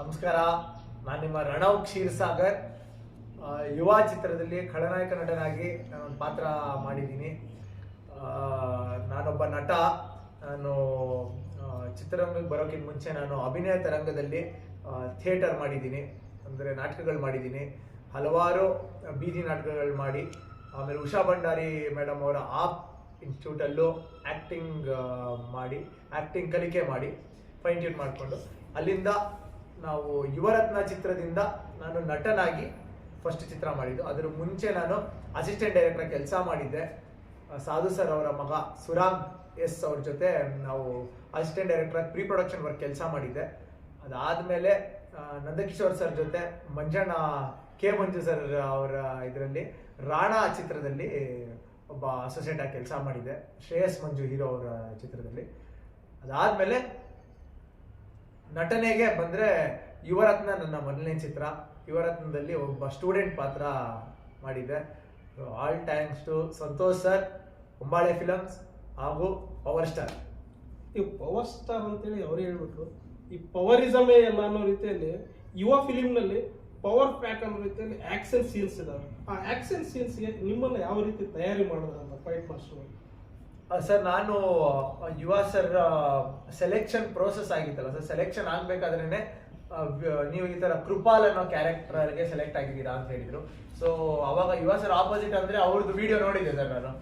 ನಮಸ್ಕಾರ. ನಾನು ನಿಮ್ಮ ರಣವ್ ಕ್ಷೀರ್ಸಾಗರ್. ಯುವ ಚಿತ್ರದಲ್ಲಿ ಖಳನಾಯಕ ನಟನಾಗಿ ನಾನೊಂದು ಪಾತ್ರ ಮಾಡಿದ್ದೀನಿ. ನಾನೊಬ್ಬ ನಟ. ನಾನು ಚಿತ್ರರಂಗಕ್ಕೆ ಬರೋಕ್ಕಿಂತ ಮುಂಚೆ ನಾನು ಅಭಿನಯ ತರಂಗದಲ್ಲಿ ಥಿಯೇಟರ್ ಮಾಡಿದ್ದೀನಿ. ಅಂದರೆ ನಾಟಕಗಳು ಮಾಡಿದ್ದೀನಿ. ಹಲವಾರು ಬೀದಿ ನಾಟಕಗಳು ಮಾಡಿ. ಆಮೇಲೆ ಉಷಾ ಭಂಡಾರಿ ಮೇಡಮ್ ಅವರ ಆಪ್ ಇನ್ಸ್ಟಿಟ್ಯೂಟಲ್ಲೂ ಆ್ಯಕ್ಟಿಂಗ್ ಮಾಡಿ ಆ್ಯಕ್ಟಿಂಗ್ ಕಲಿಕೆ ಮಾಡಿ ಫೈನ್ ಟ್ಯೂನ್ ಮಾಡಿಕೊಂಡು, ಅಲ್ಲಿಂದ ನಾವು ಯುವರತ್ನ ಚಿತ್ರದಿಂದ ನಾನು ನಟನಾಗಿ ಫಸ್ಟ್ ಚಿತ್ರ ಮಾಡಿದ್ದು. ಅದರ ಮುಂಚೆ ನಾನು ಅಸಿಸ್ಟೆಂಟ್ ಡೈರೆಕ್ಟರ್ ಕೆಲಸ ಮಾಡಿದ್ದೆ. ಸಾಧು ಸರ್ ಅವರ ಮಗ ಸುರಾಮ್ ಎಸ್ ಅವ್ರ ಜೊತೆ ನಾವು assistant director pre production work ಕೆಲಸ ಮಾಡಿದ್ದೆ. ಅದಾದಮೇಲೆ ನಂದಕಿಶೋರ್ ಸರ್ ಜೊತೆ ಮಂಜಣ್ಣ, ಕೆ ಮಂಜು ಸರ್ ಅವರ ಇದರಲ್ಲಿ ರಾಣಾ ಚಿತ್ರದಲ್ಲಿ ಒಬ್ಬ ಅಸೋಸಿಯೇಟ್ ಆಗಿ ಕೆಲಸ ಮಾಡಿದ್ದೆ. ಶ್ರೇಯಸ್ ಮಂಜು ಹೀರೋ ಅವರ ಚಿತ್ರದಲ್ಲಿ. ಅದಾದಮೇಲೆ ನಟನೆಗೆ ಬಂದ್ರೆ ಯುವರತ್ನ ನನ್ನ ಮೊದಲನೇ ಚಿತ್ರ. ಯುವರತ್ನದಲ್ಲಿ ಒಬ್ಬ ಸ್ಟೂಡೆಂಟ್ ಪಾತ್ರ ಮಾಡಿದ್ದೆ. All times to Santosh sir Hombale films ಹಾಗೂ ಪವರ್ ಸ್ಟಾರ್ ಈ ಪವರ್ ಸ್ಟಾರ್ ಅಂತೇಳಿ ಅವರು ಹೇಳ್ಬಿಟ್ರು. ಈ ಪವರಿಸಮೇ ಎಲ್ಲ ಅನ್ನೋ ರೀತಿಯಲ್ಲಿ ಯುವ ಫಿಲಿಮ್ನಲ್ಲಿ ಪವರ್ ಪ್ಯಾಕ್ ಅನ್ನೋ ರೀತಿಯಲ್ಲಿ ಆಕ್ಷನ್ ಸೀನ್ಸ್ ಇದ್ದಾವೆ ಆ ಆಕ್ಷನ್ ಸೀನ್ಸ್ಗೆ ನಿಮ್ಮನ್ನು ಯಾವ ರೀತಿ ತಯಾರಿ ಮಾಡೋದಲ್ಲ ಫೈಟ್ ಮಾಸ್ಟರ್ ಸರ್, ನಾನು ಯುವ ಸರ್ ಸೆಲೆಕ್ಷನ್ ಪ್ರೋಸೆಸ್ ಆಗಿತ್ತಲ್ಲ ಸರ್. ಸೆಲೆಕ್ಷನ್ ಆಗ್ಬೇಕಾದ್ರೇನೆ ನೀವು ಈ ತರ ಕೃಪಾಲ್ ಅನ್ನೋ ಕ್ಯಾರೆಕ್ಟರ್ಗೆ ಸೆಲೆಕ್ಟ್ ಆಗಿದ್ದೀರಾ ಅಂತ ಹೇಳಿದ್ರು. ಸೊ ಅವಾಗ ಯುವ ಸರ್ ಆಪೋಸಿಟ್ ಅಂದ್ರೆ ಅವ್ರದ್ದು ವಿಡಿಯೋ ನೋಡಿದ್ದೆ ಸರ್ ನಾನು.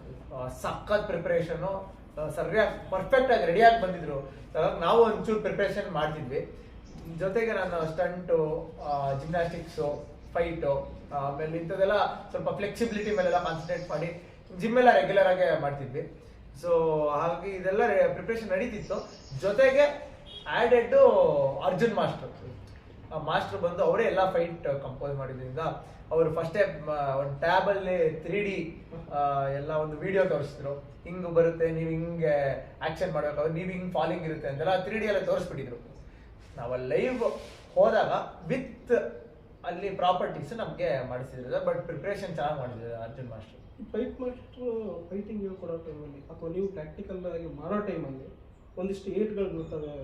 ಸಖತ್ ಪ್ರಿಪರೇಷನ್ ಸರಿಯಾಗಿ ಪರ್ಫೆಕ್ಟ್ ಆಗಿ ರೆಡಿಯಾಗಿ ಬಂದಿದ್ರು. ಸರ್ ನಾವು ಒಂಚೂರು ಪ್ರಿಪರೇಷನ್ ಮಾಡ್ತಿದ್ವಿ. ಜೊತೆಗೆ ನಾನು ಸ್ಟಂಟು ಜಿಮ್ನಾಸ್ಟಿಕ್ಸು ಫೈಟು ಆಮೇಲೆ ಇಂಥದ್ದೆಲ್ಲ ಸ್ವಲ್ಪ ಫ್ಲೆಕ್ಸಿಬಿಲಿಟಿ ಮೇಲೆಲ್ಲ ಕಾನ್ಸಂಟ್ರೇಟ್ ಮಾಡಿ ಜಿಮ್ ಎಲ್ಲ ರೆಗ್ಯುಲರ್ ಆಗಿ ಮಾಡ್ತಿದ್ವಿ. ಸೊ ಹಾಗಾಗಿ ಇದೆಲ್ಲ ಪ್ರಿಪ್ರೇಷನ್ ನಡೀತಿತ್ತು. ಜೊತೆಗೆ ಆಡೆಡ್ ಅರ್ಜುನ್ ಮಾಸ್ಟರ್. ಮಾಸ್ಟರ್ ಬಂದು ಅವರೇ ಎಲ್ಲ ಫೈಟ್ ಕಂಪೋಸ್ ಮಾಡಿದ್ರಿಂದ ಅವರು ಫಸ್ಟೇ ಒಂದು ಟ್ಯಾಬಲ್ಲಿ ತ್ರೀ ಡಿ ಎಲ್ಲ ಒಂದು ವಿಡಿಯೋ ತೋರಿಸಿದ್ರು. ಹಿಂಗೆ ಬರುತ್ತೆ, ನೀವು ಹಿಂಗೆ ಆಕ್ಷನ್ ಮಾಡಬೇಕಾದ್ರೆ ನೀವು ಹಿಂಗೆ ಫಾಲಿಂಗ್ ಇರುತ್ತೆ ಅಂತೆಲ್ಲ ತ್ರೀ ಡಿ ಎಲ್ಲ ತೋರಿಸ್ಬಿಟ್ಟಿದ್ರು. ನಾವು ಲೈವ್ ಹೋದಾಗ ವಿತ್ ಅಲ್ಲಿ ಪ್ರಾಪರ್ಟೀಸ್ ನಮಗೆ ಮಾಡಿಸಿದ್ರು. ಬಟ್ ಪ್ರಿಪ್ರೇಷನ್ ಚೆನ್ನಾಗಿ ಮಾಡಿದ್ರು ಅರ್ಜುನ್ ಮಾಸ್ಟರ್. ಫೈಟ್ ಮಾಸ್ಟರ್ ಟೈಮಲ್ಲಿ ಅಥವಾ ನೀವು ಪ್ರಾಕ್ಟಿಕಲ್ ಆಗಿ ಮಾಡೋ ಟೈಮಲ್ಲಿ ಒಂದಿಷ್ಟು ಏಟ್ಗಳು ಬೀಳ್ತವೆ,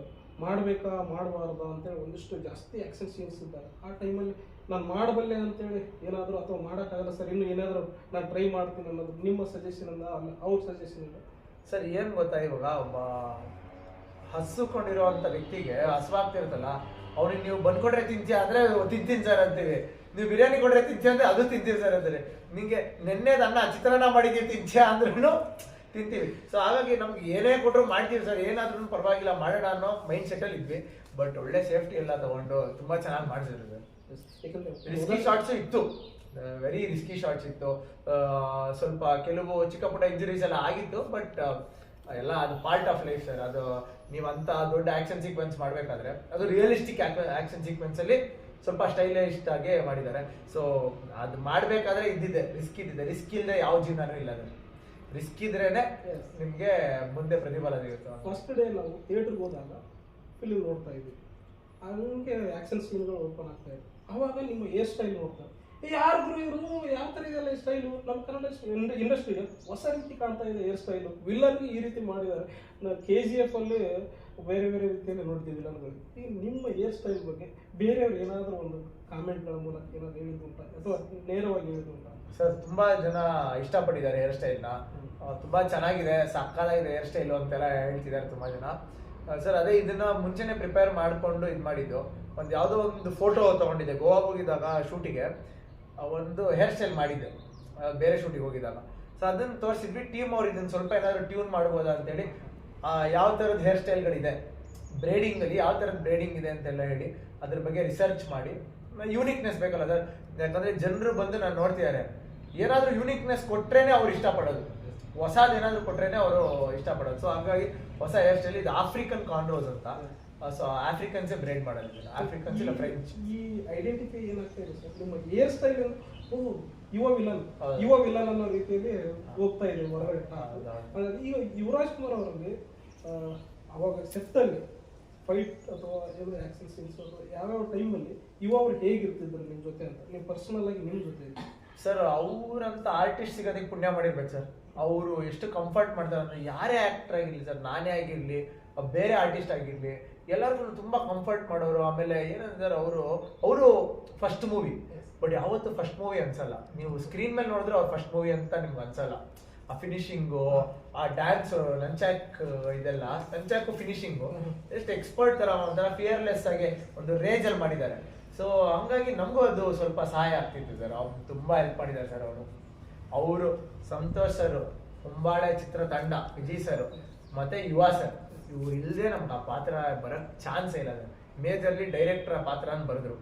ಮಾಡಬೇಕಾ, ಮಾಡಬಾರ್ದಾ ಅಂತೇಳಿ ಒಂದಿಷ್ಟು ಜಾಸ್ತಿ ಆಕ್ಸೆಸ್ ಸೀನ್ಸ್ ಇದ್ದಾರೆ ಆ ಟೈಮಲ್ಲಿ ನಾನು ಮಾಡಬಲ್ಲೆ ಅಂತೇಳಿ ಏನಾದರೂ ಅಥವಾ ಮಾಡೋಕ್ಕಾಗಲ್ಲ ಸರ್, ಇನ್ನು ಏನಾದರೂ ನಾನು ಟ್ರೈ ಮಾಡ್ತೀನಿ ಅನ್ನೋದು ನಿಮ್ಮ ಸಜೆಷನ್ ಅಲ್ಲ, ಅವ್ರ ಸಜೆಷನ್ ಇಲ್ಲ ಸರ್, ಏನು ಗೊತ್ತಾ, ಇವಾಗ ಒಬ್ಬ ಹಸುಕೊಂಡಿರುವಂಥ ವ್ಯಕ್ತಿಗೆ ಹಸುವಾಗ್ತಿರುತ್ತಲ್ಲ ಅವ್ರಿಗೆ ನೀವು ಬಂದ್ಕೊಡ್ರೆ ತಿಂತೀಯ ಅಂದರೆ ತಿಂತೀನಿ ಸರ್ ಅಂತೀವಿ. ನೀವು ಬಿರಿಯಾನಿ ಕೊಡ್ರೆ ತಿಂತೀಯ ಅಂದರೆ ಅದು ತಿಂತೀವಿ ಸರ್ ಅಂತಾರೆ. ನಿಮಗೆ ನೆನ್ನೆದನ್ನ ಚಿತ್ರಾನ್ನ ಮಾಡಿದ್ದೀವಿ ತಿಂತೀಯ ಅಂದ್ರೂ ತಿಂತೀವಿ. ಸೊ ಹಾಗಾಗಿ ನಮ್ಗೆ ಏನೇ ಕೊಟ್ಟರು ಮಾಡ್ತೀವಿ ಸರ್. ಏನಾದ್ರೂ ಪರವಾಗಿಲ್ಲ, ಮಾಡೋಣ ಅನ್ನೋ ಮೈಂಡ್ ಸೆಟ್ ಅಲ್ಲಿ ಇದ್ವಿ. ಬಟ್ ಒಳ್ಳೆ ಸೇಫ್ಟಿ ಎಲ್ಲ ತಗೊಂಡು ತುಂಬಾ ಚೆನ್ನಾಗಿ ಮಾಡಿಸಿದ್ರು ಸರ್. ರಿಸ್ಕಿ ಶಾರ್ಟ್ಸ್ ಇತ್ತು. ವೆರಿ ರಿಸ್ಕಿ ಶಾರ್ಟ್ಸ್ ಇತ್ತು. ಸ್ವಲ್ಪ ಕೆಲವು ಚಿಕ್ಕ ಪುಟ್ಟ ಇಂಜುರೀಸ್ ಎಲ್ಲ ಆಗಿತ್ತು ಬಟ್ ಎಲ್ಲ ಅದು ಪಾರ್ಟ್ ಆಫ್ ಲೈಫ್ ಸರ್. ಅದು ನೀವು ಅಂತ ದೊಡ್ಡ ಆಕ್ಷನ್ ಸೀಕ್ವೆನ್ಸ್ ಮಾಡಬೇಕಾದ್ರೆ, ಅದು ರಿಯಲಿಸ್ಟಿಕ್ ಆಕ್ಷನ್ ಸೀಕ್ವೆನ್ಸ್ ಅಲ್ಲಿ ಸ್ವಲ್ಪ ಸ್ಟೈಲಿಸ್ಟ್ ಆಗಿ ಮಾಡಿದ್ದಾರೆ. ಸೊ ಅದು ಮಾಡಬೇಕಾದ್ರೆ ಇದ್ದಿದೆ. ರಿಸ್ಕ್ ಇದ್ದಿದೆ. ರಿಸ್ಕ್ ಇಲ್ಲದೆ ಯಾವ ಜೀವನನೂ ಇಲ್ಲ ಅದು ರಿಸ್ಕ್ ಇದ್ರೇನೆ ನಿಮಗೆ ಮುಂದೆ ಪ್ರತಿಫಲ ಸಿಗುತ್ತೆ ಫಸ್ಟ್ ಡೇ ನಾವು ಥಿಯೇಟರ್ ಹೋದಾಗ ಫಿಲ್ಮ್ ನೋಡ್ತಾ ಇದ್ವಿ. ಹಂಗೆ ಆಕ್ಷನ್ ಸೀನ್ಗಳು ಓಪನ್ ಆಗ್ತಾ ಇತ್ತು ಅವಾಗ ನಿಮ್ಮ ಹೇರ್ ಸ್ಟೈಲ್ ನೋಡ್ತಾರೆ ಯಾರು ಗುರು ಇವರು? ಯಾವ ಥರ ಇದೆಲ್ಲ ಸ್ಟೈಲು ನಮ್ಮ ಕನ್ನಡ ಇಂಡಸ್ಟ್ರಿಗೆ ಹೊಸ ರೀತಿ ಕಾಣ್ತಾ ಇದೆ ಹೇರ್ ಸ್ಟೈಲು ವಿಲ್ಲನ್ಗೆ ಈ ರೀತಿ ಮಾಡಿದ್ದಾರೆ. ಕೆ ಜಿ ಎಫ್ ಅಲ್ಲಿ ಬೇರೆ ಬೇರೆ ರೀತಿಯಲ್ಲಿ ನೋಡ್ತೀವಿ ವಿಲನ್ಗಳು ಈ ನಿಮ್ಮ ಹೇರ್ ಸ್ಟೈಲ್ ಬಗ್ಗೆ ಬೇರೆಯವ್ರು ಏನಾದರೂ ಒಂದು ಕಾಮೆಂಟ್ಗಳ ಮೂಲಕ ಏನಾದ್ರು ಹೇಳಿದ್ದು ಉಂಟಾ? ಅಥವಾ ನೇರವಾಗಿ ಹೇಳಿದ್ದು ಉಂಟಾ? ಸರ್ ತುಂಬಾ ಜನ ಇಷ್ಟಪಟ್ಟಿದ್ದಾರೆ ಹೇರ್ ಸ್ಟೈಲ್ನ ತುಂಬಾ ಚೆನ್ನಾಗಿದೆ ಸಕ್ಕದಾಗಿದೆ ಹೇರ್ ಸ್ಟೈಲು ಅಂತೆಲ್ಲ ಹೇಳ್ತಿದ್ದಾರೆ ತುಂಬಾ ಜನ. ಸರ್ ಅದೇ ಇದನ್ನ ಮುಂಚೆನೆ ಪ್ರಿಪೇರ್ ಮಾಡಿಕೊಂಡು ಇದು ಮಾಡಿದ್ದು. ಒಂದು ಯಾವುದೋ ಒಂದು ಫೋಟೋ ತಗೊಂಡಿದ್ದೆ ಗೋವಾ ಹೋಗಿದ್ದಾಗ ಶೂಟಿಗೆ. ಒಂದು ಹೇರ್ ಸ್ಟೈಲ್ ಮಾಡಿದ್ದೆ ಬೇರೆ ಶೂಟಿಗೆ ಹೋಗಿದ್ದಾಗ. ಸೊ ಅದನ್ನ ತೋರಿಸಿದ್ವಿ ಟೀಮ್ ಅವ್ರು ಇದನ್ನ ಸ್ವಲ್ಪ ಏನಾದ್ರು ಟ್ಯೂನ್ ಮಾಡ್ಬೋದಾ ಅಂತೇಳಿ ಯಾವ ಥರದ ಹೇರ್ ಸ್ಟೈಲ್ಗಳಿದೆ ಬ್ರೇಡಿಂಗ್ ಅಲ್ಲಿ ಯಾವ ಥರದ ಬ್ರೇಡಿಂಗ್ ಇದೆ ಅಂತೆಲ್ಲ ಹೇಳಿ ಅದ್ರ ಬಗ್ಗೆ ರಿಸರ್ಚ್ ಮಾಡಿ. ಯೂನಿಕ್ನೆಸ್ ಬೇಕಲ್ಲ ಸರ್ ಯಾಕಂದರೆ ಜನರು ಬಂದು ನಾನು ನೋಡ್ತಿದ್ದಾರೆ ಏನಾದರೂ ಯೂನಿಕ್ನೆಸ್ ಕೊಟ್ರೇನೆ ಅವ್ರು ಇಷ್ಟಪಡೋದು. ಹೊಸದು ಏನಾದರೂ ಕೊಟ್ರೇನೆ ಅವರು ಇಷ್ಟಪಡೋದು. ಸೊ ಹಾಗಾಗಿ ಹೊಸ ಹೇರ್ ಸ್ಟೈಲ್ ಇದು ಆಫ್ರಿಕನ್ ಕಾನ್ರೋಸ್ ಅಂತ. ಸೊ ಆಫ್ರಿಕನ್ಸೇ ಬ್ರೇಡ್ ಮಾಡೋದು ಆಫ್ರಿಕನ್ಸ್ ಇಲ್ಲ ಫ್ರೆಂಚ್ ಈ ಐಡೆಂಟಿಫೈ ಏನಾಗ್ತಾ ಇದೆ ಸರ್ ನಿಮ್ಮ hair style oh Yuva villain. ಯುವ ವಿಲನ್ ಅನ್ನೋ ರೀತಿಯಲ್ಲಿ ಹೋಗ್ತಾ ಇದೆ ಹೊರಗಡೆ. ಈಗ ಯುವರಾಜ್ ಕುಮಾರ್ ಅವರಲ್ಲಿ ಅವಾಗ ಸೆಟ್ಟಲ್ಲಿ ಫೈಟ್ ಅಥವಾ ಏನು ಆಕ್ಷನ್ ಸೀನ್ಸ್ ಯಾವ್ಯಾವ ಟೈಮಲ್ಲಿ ಇವಾಗ ಅವ್ರು ಹೇಗಿರ್ತಿದ್ರು ನಿಮ್ಮ ಜೊತೆ ಅಂತ ನೀವು ಪರ್ಸನಲ್ ಆಗಿ ನಿಮ್ಮ ಜೊತೆ ಸರ್ ಅವ್ರಂತ ಆರ್ಟಿಸ್ಟ್ ಸಿಗೋದಕ್ಕೆ ಪುಣ್ಯ ಮಾಡಿರ್ಬೇಕು ಸರ್ ಅವರು ಎಷ್ಟು ಕಂಫರ್ಟ್ ಮಾಡ್ತಾರೆ ಅಂದರೆ ಯಾರೇ ಆಕ್ಟರ್ ಆಗಿರಲಿ ಸರ್ ನಾನೇ ಆಗಿರಲಿ ಬೇರೆ ಆರ್ಟಿಸ್ಟ್ ಆಗಿರಲಿ ಎಲ್ಲರಿಗೂ ತುಂಬ ಕಂಫರ್ಟ್ ಮಾಡೋರು. ಆಮೇಲೆ ಏನಂದ್ರೆ ಅವರು ಅವರು ಫಸ್ಟ್ ಮೂವಿ ಬಟ್ ಯಾವತ್ತು ಫಸ್ಟ್ ಮೂವಿ ಅನ್ಸಲ್ಲ. ನೀವು ಸ್ಕ್ರೀನ್ ಮೇಲೆ ನೋಡಿದ್ರೆ ಅವ್ರು ಫಸ್ಟ್ ಮೂವಿ ಅಂತ ನಿಮ್ಗೆ ಅನ್ಸಲ್ಲ. ಆ ಫಿನಿಶಿಂಗು ಆ ಡ್ಯಾನ್ಸ್ ನಂಚಾಕ್ ಇದೆಲ್ಲ ನಂಚಾಕು ಫಿನಿಶಿಂಗು. ಎಷ್ಟು ಎಕ್ಸ್ಪರ್ಟ್ ತರ ಒಂಥರ ಫಿಯರ್ಲೆಸ್ ಆಗಿ ಒಂದು ರೇಂಜ್ ಅಲ್ಲಿ ಮಾಡಿದ್ದಾರೆ. ಸೊ ಹಂಗಾಗಿ ನಮಗೂ ಅದು ಸ್ವಲ್ಪ ಸಹಾಯ ಆಗ್ತಿತ್ತು ಸರ್ ಅವ್ರು ತುಂಬಾ ಹೆಲ್ಪ್ ಮಾಡಿದ್ದಾರೆ ಸರ್ ಅವರು. ಅವರು ಸಂತೋಷ್ ಸರ್ ಕುಂಬಾಳೆ ಚಿತ್ರ ತಂಡ ವಿಜಯ್ ಸರ್ ಮತ್ತೆ ಯುವ ಸರ್ ಇವ್ರು ಇಲ್ಲದೆ ನಮ್ಗೆ ಆ ಪಾತ್ರ ಬರಕ್ ಚಾನ್ಸ್ ಇಲ್ಲ ಮೇಜರ್ಲಿ ಡೈರೆಕ್ಟರ್ ಆ ಪಾತ್ರ ಅಂತ ಬರೆದ್ರು.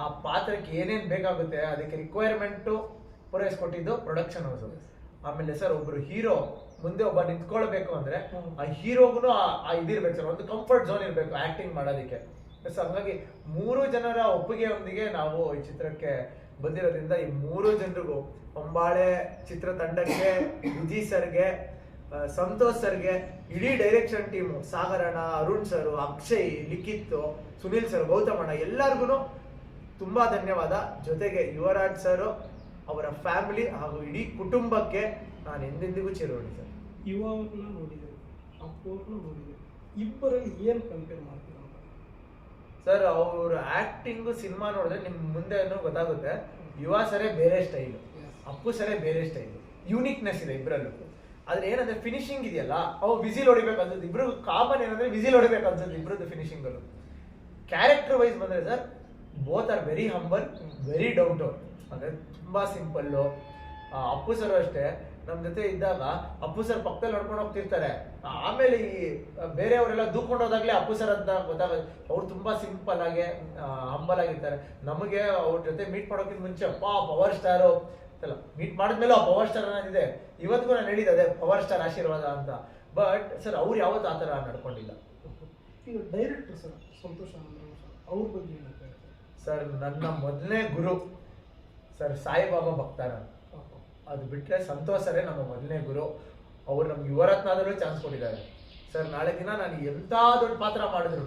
ಆ ಪಾತ್ರಕ್ಕೆ ಏನೇನು ಬೇಕಾಗುತ್ತೆ ಅದಕ್ಕೆ ರಿಕ್ವೈರ್ಮೆಂಟು ಪೂರೈಸ್ಕೊಟ್ಟಿದ್ದು ಪ್ರೊಡಕ್ಷನ್ ಹೌಸ್ ಆಮೇಲೆ ಸರ್ ಒಬ್ರು ಹೀರೋ ಮುಂದೆ ಒಬ್ಬ ನಿಂತ್ಕೊಳ್ಬೇಕು ಅಂದ್ರೆ ಆ ಹೀರೋಗುನು ಆ ಇದಿರ್ಬೇಕು ಸರ್ ಒಂದು ಕಂಫರ್ಟ್ ಝೋನ್ ಇರಬೇಕು ಆಕ್ಟಿಂಗ್ ಮಾಡೋದಕ್ಕೆ. ಸೊ ಹಂಗಾಗಿ ಮೂರು ಜನರ ಒಪ್ಪಿಗೆಯೊಂದಿಗೆ ನಾವು ಈ ಚಿತ್ರಕ್ಕೆ ಬಂದಿರೋದ್ರಿಂದ ಈ ಮೂರು ಜನರಿಗೂ ಹೊಂಬಾಳೆ ಚಿತ್ರತಂಡಕ್ಕೆ ವಿಜಿ ಸರ್ಗೆ ಸಂತೋಷ್ ಸರ್ಗೆ ಇಡೀ ಡೈರೆಕ್ಷನ್ ಟೀಮು ಸಾಗರಣ ಅರುಣ್ ಸರ್ ಅಕ್ಷಯ್ ಲಿಖಿತ್ ಸುನಿಲ್ ಸರ್ ಗೌತಮಣ್ಣ ಎಲ್ಲರಿಗೂ ತುಂಬಾ ಧನ್ಯವಾದ. ಜೊತೆಗೆ ಯುವರಾಜ್ ಸರ್ ಅವರ ಫ್ಯಾಮಿಲಿ ಹಾಗೂ ಇಡೀ ಕುಟುಂಬಕ್ಕೆ ನಾನು ಎಂದೆಂದಿಗೂ ಚಿರೋಣಿ ಸರ್ ಯುವ ನೋಡಿದೆ ಅಪ್ಪವ್ರನ್ನ ನೋಡಿದೆ ಇಬ್ಬರಲ್ಲಿ ಏನು ಕಂಪೇರ್ ಮಾಡ್ತೀರಾ ಸರ್ ಅವ್ರ ಆಕ್ಟಿಂಗ್ ಸಿನಿಮಾ ನೋಡಿದ್ರೆ ನಿಮ್ ಮುಂದೆ ಗೊತ್ತಾಗುತ್ತೆ. ಯುವ ಸರೇ ಬೇರೆ ಸ್ಟೈಲು ಅಪ್ಪು ಸರೇ ಬೇರೆ ಸ್ಟೈಲು ಯೂನಿಕ್ನೆಸ್ ಇದೆ ಇಬ್ಬರಲ್ಲೂ ಆದ್ರೆ ಏನಂದ್ರೆ ಫಿನಿಶಿಂಗ್ ಇದೆಯಲ್ಲ ಅವು ವಿಸಿಲ್ ಹೊಡಿಬೇಕು ಅನ್ಸುತ್ತೆ. ಇಬ್ರು ಕಾಮನ್ ಏನಂದ್ರೆ ವಿಸಿಲ್ ಹೊಡಿಬೇಕು ಅನ್ಸುತ್ತೆ ಇಬ್ರದ್ದು ಫಿನಿಶಿಂಗ್ ಕ್ಯಾರೆಕ್ಟರ್ ವೈಸ್ ಬಂದ್ರೆ sir both are very humble very down to ಅಂದ್ರೆ ತುಂಬಾ ಸಿಂಪಲ್ಲು ಅಪ್ಪು ಸರ್ ಅಷ್ಟೇ. ನಮ್ಮ ಜೊತೆ ಇದ್ದಾಗ ಅಪ್ಪು ಸರ್ ಪಕ್ಕದಲ್ಲಿ ನಡ್ಕೊಂಡು ಹೋಗ್ತಿರ್ತಾರೆ. ಆಮೇಲೆ ಈ ಬೇರೆಯವರೆಲ್ಲ ದೂಕೊಂಡು ಹೋದಾಗಲೇ ಅಪ್ಪು ಸರ್ ಅಂತ ಗೊತ್ತಾಗುತ್ತೆ ಅವ್ರು ತುಂಬ ಸಿಂಪಲ್ ಆಗಿ ಹಂಬಲ್ ಆಗಿರ್ತಾರೆ. ನಮಗೆ ಅವ್ರ ಜೊತೆ ಮೀಟ್ ಮಾಡೋಕ್ಕಿಂತ ಮುಂಚೆ, ಅಪ್ಪ ಪವರ್ ಸ್ಟಾರು ಅಲ್ಲ ಮೀಟ್ ಮಾಡಿದ್ಮೇಲೆ ಆ ಪವರ್ ಸ್ಟಾರ್ ಅನ್ನೋದಿದೆ ಇವತ್ತಿಗೂ ನಾನು ಹೇಳಿದೆ ಅದೇ ಪವರ್ ಸ್ಟಾರ್ ಆಶೀರ್ವಾದ ಅಂತ. ಬಟ್ ಸರ್ ಅವ್ರು ಯಾವತ್ತೂ ಆ ಥರ ನಡ್ಕೊಂಡಿಲ್ಲ. ಈಗ ಡೈರೆಕ್ಟರ್ ಸರ್ ಸಂತೋಷ ಅವ್ರ ಬಗ್ಗೆ ಸರ್, ನನ್ನ ಮೊದಲನೇ ಗುರು, ಸರ್, ಸಾಯಿಬಾಬಾ ಭಕ್ತಾರ ಅದು ಬಿಟ್ಟರೆ ಸಂತೋಷರೇ ನಮ್ಮ ಮೊದಲನೇ ಗುರು. ಅವರು ನಮ್ಗೆ ಯುವರತ್ನದಲ್ಲೂ ಚಾನ್ಸ್ ಕೊಟ್ಟಿದ್ದಾರೆ. ಸರ್, ನಾಳೆ ದಿನ ನಾನು ಎಂಥ ದೊಡ್ಡ ಪಾತ್ರ ಮಾಡಿದ್ರು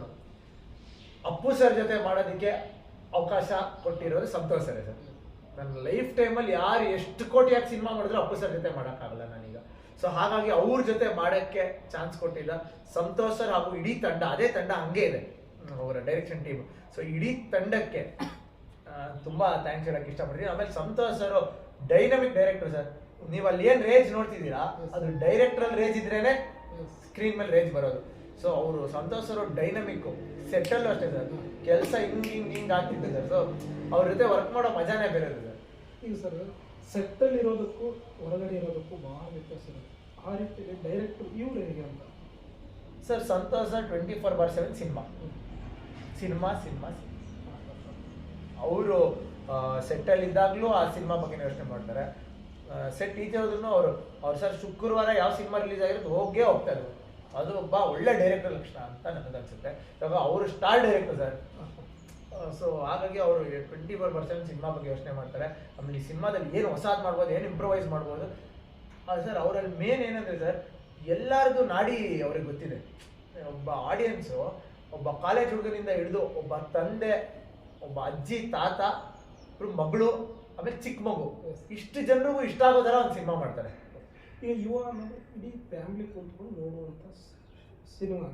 ಅಪ್ಪು ಸರ್ ಜೊತೆ ಮಾಡೋದಕ್ಕೆ ಅವಕಾಶ ಕೊಟ್ಟಿರೋದು ಸಂತೋಷರೇ ಸರೇ. ನನ್ನ ಲೈಫ್ ಟೈಮಲ್ಲಿ ಯಾರು ಎಷ್ಟು ಕೋಟಿಯಾಗಿ ಸಿನಿಮಾ ಮಾಡಿದ್ರು ಅಪ್ಪು ಸರ್ ಜೊತೆ ಮಾಡೋಕ್ಕಾಗಲ್ಲ ನಾನೀಗ. ಸೊ ಹಾಗಾಗಿ ಅವ್ರ ಜೊತೆ ಮಾಡೋಕ್ಕೆ ಚಾನ್ಸ್ ಕೊಟ್ಟಿಲ್ಲ. ಸಂತೋಷ್ ಸರ್ ಹಾಗೂ ಇಡೀ ತಂಡ, ಅದೇ ತಂಡ ಹಂಗೆ ಇದೆ. ಅವರ ಡೈರೆಕ್ಷನ್ ಟೀಮ್ ಸೊ ಇಡೀ ತಂಡಕ್ಕೆ ತುಂಬ ಥ್ಯಾಂಕ್ಸ್ ಹೇಳಕ್ ಇಷ್ಟಪಡ್ತೀನಿ. ಆಮೇಲೆ Santosh sir dynamic director sir ನೀವು ಅಲ್ಲಿ ಏನ್ ರೇಜ್ ನೋಡ್ತಿದ್ದೀರಾ ಅದು ಡೈರೆಕ್ಟರ್ ಅಲ್ಲಿ ರೇಜ್ ಇದ್ರೇನೆ ಸ್ಕ್ರೀನ್ ಮೇಲೆ ರೇಜ್ ಬರೋದು. ಸೊ ಅವರು ಸಂತೋಷ್ ಅವರು ಡೈನಮಿಕ್ ಸೆಟ್ಟಲ್ಲೂ ಅಷ್ಟೇ ಸರ್ ಕೆಲಸ ಹಿಂಗ್ ಹಿಂಗ್ ಹಿಂಗೆ ಆಗ್ತಿದ್ದೆ ಸರ್ ಸೊ ಅವ್ರ ಜೊತೆ ವರ್ಕ್ ಮಾಡೋ ಮಜಾನೇ ಬೇರೆ ಇದೆ ಸರ್ ಈಗ ಸರ್ ಸೆಟ್ಟಲ್ಲಿ ಇರೋದಕ್ಕೂ ಹೊರಗಡೆ ಇರೋದಕ್ಕೂ ಭಾಳ ವ್ಯತ್ಯಾಸ ಇರುತ್ತೆ ಆ ರೀತಿ ಡೈರೆಕ್ಟ್ ಇವ್ರು ಹೇಗೆ ಅಂತ? Sir Santosh sir twenty four bar seven cinema cinema cinema ಅವರು ಸೆಟ್ಟಲ್ಲಿ ಇದ್ದಾಗಲೂ ಆ ಸಿನಿಮಾ ಬಗ್ಗೆ ಯೋಚನೆ ಮಾಡ್ತಾರೆ. ಸೆಟ್ ಈಚೆ ಹೋದ್ರು ಅವರು, ಅವ್ರು ಸರ್ ಶುಕ್ರವಾರ ಯಾವ ಸಿನಿಮಾ ರಿಲೀಸ್ ಆಗಿರೋದು ಹೋಗೇ ಇದ್ರು. ಅದು ಒಬ್ಬ ಒಳ್ಳೆ ಡೈರೆಕ್ಟರ್ ಲಕ್ಷಣ ಅಂತ ನನಗೆ ಅನ್ಸುತ್ತೆ. ಇವಾಗ ಅವರು ಸ್ಟಾರ್ ಡೈರೆಕ್ಟರ್ ಸರ್. ಸೊ ಹಾಗಾಗಿ ಅವರು ಟ್ವೆಂಟಿ ಫೋರ್ ಪರ್ಸೆಂಟ್ ಸಿನಿಮಾ ಬಗ್ಗೆ ಯೋಚನೆ ಮಾಡ್ತಾರೆ. ಆಮೇಲೆ ಈ ಸಿನಿಮಾದಲ್ಲಿ ಏನು ಹೊಸಾದ್ ಮಾಡ್ಬೋದು, ಏನು ಇಂಪ್ರೂವೈಸ್ ಮಾಡ್ಬೋದು. ಸರ್ ಅವರಲ್ಲಿ ಮೇನ್ ಏನಂದ್ರೆ ಸರ್, ಎಲ್ಲರದು ನಾಡಿ ಅವ್ರಿಗೆ ಗೊತ್ತಿದೆ. ಒಬ್ಬ ಆಡಿಯನ್ಸು ಒಬ್ಬ ಕಾಲೇಜ್ ಹುಡುಗನಿಂದ ಹಿಡಿದು ಒಬ್ಬ ತಂದೆ ಒಬ್ಬ ಅಜ್ಜಿ ತಾತ ಇಬ್ರು ಮಗಳು ಆಮೇಲೆ ಚಿಕ್ಕ ಮಗು. ಇಷ್ಟು ಜನರಿಗೂ ಇಷ್ಟ ಆಗೋ ಥರ ಒಂದು ಸಿನಿಮಾ ಮಾಡ್ತಾರೆ. ಈಗ ಯುವ ಅನ್ನೋದು ಇಡೀ ಫ್ಯಾಮಿಲಿ ಕೂತ್ಕೊಂಡು ನೋಡುವಂಥ ಸಿನಿಮಾ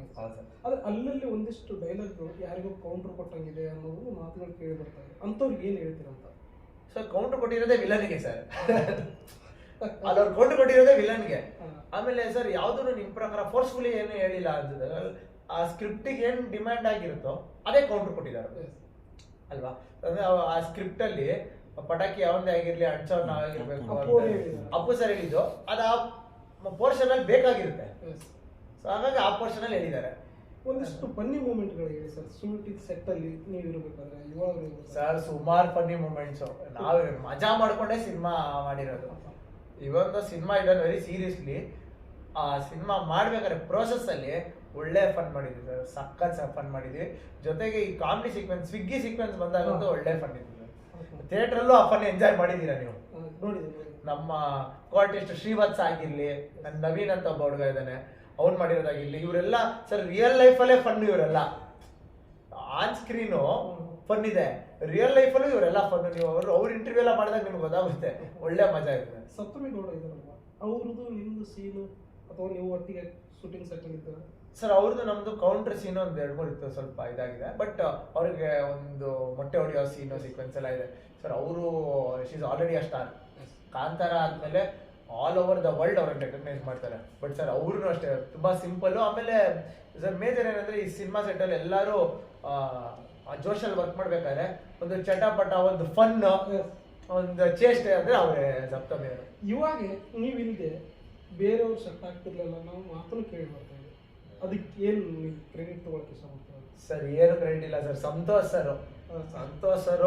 ಆದ್ರೆ ಅಲ್ಲಲ್ಲಿ ಒಂದಿಷ್ಟು ಡೈಲಾಗ್ಗಳು ಯಾರಿಗೋ ಕೌಂಟರ್ ಕೊಟ್ಟಂಗಿದೆ ಅನ್ನೋದು ಮಾತುಗಳು ಕೇಳಿ ಬರ್ತಾರೆ ಅಂಥವ್ರಿಗೆ ಏನು ಹೇಳ್ತೀರಂತ? ಸರ್ ಕೌಂಟರ್ ಕೊಟ್ಟಿರೋದೇ ವಿಲನ್ಗೆ ಸರ್. ಅಲ್ಲವ್ರು ಕೌಂಟರ್ ಕೊಟ್ಟಿರೋದೇ ವಿಲನ್ಗೆ. ಆಮೇಲೆ ಸರ್ ಯಾವ್ದು ನಿಮ್ಮ ಪ್ರಕಾರ ಫೋರ್ಸ್ಫುಲಿ ಏನು ಹೇಳಿಲ್ಲ ಅಂತಂದ್ರೆ ಆ ಸ್ಕ್ರಿಪ್ಟಿಗೆ ಏನು ಡಿಮ್ಯಾಂಡ್ ಆಗಿರುತ್ತೋ ಅದೇ ಕೌಂಟರ್ ಕೊಟ್ಟಿದ್ದಾರೆ. ಅಲ್ವಾ? ಅಂದ್ರೆ ಆ- ಸ್ಕ್ರಿಪ್ಟ್ ಅಲ್ಲಿ ಪಟಾಕಿ ಯಾವಂದೇ ಆಗಿರ್ಲಿ ಅಣ್ಸೋರ್ನ ನಾವಾಗಿರ್ಬೇಕು ಅಪ್ಪು ಅಂತ. ಹೇಳಿದ್ರು. ಅಪ್ಪು ಸರ್ ಹೇಳಿದ್ದು ಅದು ಆ ಪೋರ್ಷನ್ ಅಲ್ಲಿ ಬೇಕಾಗಿರುತ್ತೆ. ಸೊ ಹಾಗಾಗಿ ಆ ಪೋರ್ಷನ್ ಅಲ್ಲಿ ಹೇಳಿದ್ದಾರೆ. ಒಂದಿಷ್ಟು ಫನ್ನಿ ಮೂಮೆಂಟ್ಗಳು ಹೇಳಿ ಸರ್ ಸುಮಿಟಿ ಸೆಟ್ ಅಲ್ಲಿ ನೀವು ಇರಬೇಕಾದ್ರೆ ಇವಾಗ ಸರ್ ಸುಮಾರು ಫನ್ನಿ ಮೂಮೆಂಟ್ಸ್ ನಾವು ಮಜಾ ಮಾಡ್ಕೊಂಡೇ ಸಿನಿಮಾ ಮಾಡಿರೋದು. ಇವೊಂದು ಸಿನಿಮಾ ಇಡೋದು ವೆರಿ ಸೀರಿಯಸ್ಲಿ ಆ ಸಿನಿಮಾ ಮಾಡ್ಬೇಕಾದ್ರೆ ಪ್ರೋಸೆಸ್ ಅಲ್ಲಿ ಒಳ್ಳೆ ಫನ್ ಮಾಡಿದ್ವಿ ಸರ್ ಸಖತ್ ಫನ್ ಮಾಡಿದ್ವಿ. ಜೊತೆಗೆ ಈ ಕಾಮಿಡಿ ಸೀಕ್ವೆನ್ಸ್ ಸ್ವಿಗ್ಗಿ ಸೀಕ್ವೆನ್ಸ್ ಬಂದಾಗಂತೂ ಒಳ್ಳೆ ಫನ್ ಇತ್ತು ಸರ್ ಥಿಯೇಟ್ರಲ್ಲೂ ಆ ಫನ್ ಎಂಜಾಯ್ ಮಾಡಿದ್ದೀರಾ ನೀವು? ನಮ್ಮ ಕೋರ್ಟಿಸ್ಟ್ ಶ್ರೀವತ್ಸ ಆಗಿರ್ಲಿ ನನ್ನ ನವೀನ್ ಅಂತ ಒಬ್ಬ ಹುಡುಗ ಇದ್ದಾನೆ ಅವ್ನು ಮಾಡಿರೋದಾಗಿರ್ಲಿ ಇವರೆಲ್ಲ ಸರ್ ರಿಯಲ್ ಲೈಫಲ್ಲೇ ಫನ್ ಇವರೆಲ್ಲ. ಆನ್ ಸ್ಕ್ರೀನು ಫನ್ ಇದೆ. ರಿಯಲ್ ಲೈಫಲ್ಲೂ ಇವರೆಲ್ಲ ಫನ್ ನೀವು ಅವರು ಅವ್ರ ಇಂಟರ್ವ್ಯೂ ಎಲ್ಲ ಮಾಡಿದಾಗ ನಿಮ್ಗೆ ಗೊತ್ತಾಗುತ್ತೆ. ಒಳ್ಳೆ ಮಜಾ ಇದೆ ಸಪ್ತಮಿ ಗೌಡ ಇದಾರಲ್ವ ಅವ್ರದ್ದು ನಿಮ್ದು ಸೀನು ಅಥವಾ ನೀವು ಒಟ್ಟಿಗೆ ಶೂಟಿಂಗ್ ಇದ್ದಾಗ ಸರ್ ಅವ್ರದ್ದು ನಮ್ದು ಕೌಂಟರ್ ಸೀನ್ ಒಂದು ಎರಡು ಮೂರು ಇತ್ತು ಸ್ವಲ್ಪ ಇದಾಗಿದೆ. ಬಟ್ ಅವ್ರಿಗೆ ಒಂದು ಮೊಟ್ಟೆ ಹೊಡೆಯೋ ಸೀನು ಸೀಕ್ವೆನ್ಸ್ ಎಲ್ಲ ಇದೆ. ಸರ್ ಅವರು she's already a star Kantara ಆದ್ಮೇಲೆ ಆಲ್ ಓವರ್ ದ ವರ್ಲ್ಡ್ ಅವ್ರನ್ನ ರೆಕಗ್ನೈಸ್ ಮಾಡ್ತಾರೆ. ಬಟ್ ಸರ್ ಅವ್ರೂ ಅಷ್ಟೇ. ತುಂಬಾ ಸಿಂಪಲ್ ಆಮೇಲೆ ಸರ್ ಮೇಜರ್ ಏನಂದ್ರೆ ಈ ಸಿನಿಮಾ ಸೆಟ್ ಅಲ್ಲಿ ಎಲ್ಲರೂ ಜೋಶಲ್ಲಿ ವರ್ಕ್ ಮಾಡ್ಬೇಕಾದ್ರೆ ಒಂದು ಚಟಪಟ ಒಂದು ಫನ್ ಒಂದು ಚೇಷ್ಟೆ ಅಂದ್ರೆ ಅವರೇ ಸಪ್ತಮಿ ಅವರು. ಇವಾಗ ನೀವು ಇಲ್ಲದೆ ಬೇರೆಯವ್ರು ಸೆಟ್ ಆಗ್ತಿರ್ಲಿಲ್ಲ ನಾವು ಮಾತನ್ನು ಕೇಳಿ ಬರ್ತಾ ಇದ್ದೀವಿ ಅದಕ್ಕೆ ಏನು ಕ್ರೆಡಿಟ್ ತೊಗೊಳಕ್ಕೆ ಇಷ್ಟಪಡ್ತೀರ ಸರ್ ಏನು ಕ್ರೆಡಿಟ್ ಇಲ್ಲ sir Santosh sir Santosh sir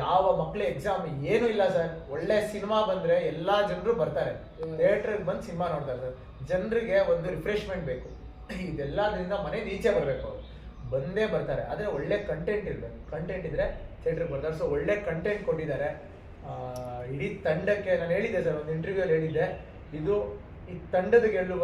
ಯಾವ ಮಕ್ಳು ಎಕ್ಸಾಮ್ ಏನು ಇಲ್ಲ ಸರ್ ಒಳ್ಳೆ ಸಿನಿಮಾ ಬಂದ್ರೆ ಎಲ್ಲಾ ಜನರು ಬರ್ತಾರೆ. ಥಿಯೇಟರ್ ಥಿಯೇಟರ್ಗೆ ಬಂದು ಸಿನಿಮಾ ನೋಡ್ತಾರೆ ಸರ್ ಜನರಿಗೆ ಒಂದು ರಿಫ್ರೆಶ್ಮೆಂಟ್ ಬೇಕು. ಇದೆಲ್ಲದ್ರಿಂದ ಮನೆ ನೀಚೆ ಬರಬೇಕು ಅವರು. ಬಂದೇ ಬರ್ತಾರೆ. ಆದರೆ ಒಳ್ಳೆ ಕಂಟೆಂಟ್ ಇರಬೇಕು ಕಂಟೆಂಟ್ ಇದ್ರೆ ಥಿಯೇಟರ್ಗೆ ಬರ್ತಾರೆ. ಸೊ ಒಳ್ಳೆ ಕಂಟೆಂಟ್ ಕೊಟ್ಟಿದ್ದಾರೆ. ಇಡೀ ತಂಡಕ್ಕೆ ನಾನು ಹೇಳಿದ್ದೆ ಸರ್ ಒಂದು ಇಂಟರ್ವ್ಯೂ ಹೇಳಿದ್ದೆ. ಇದು ಈ ತಂಡದ ಗೆಲ್ಲುವ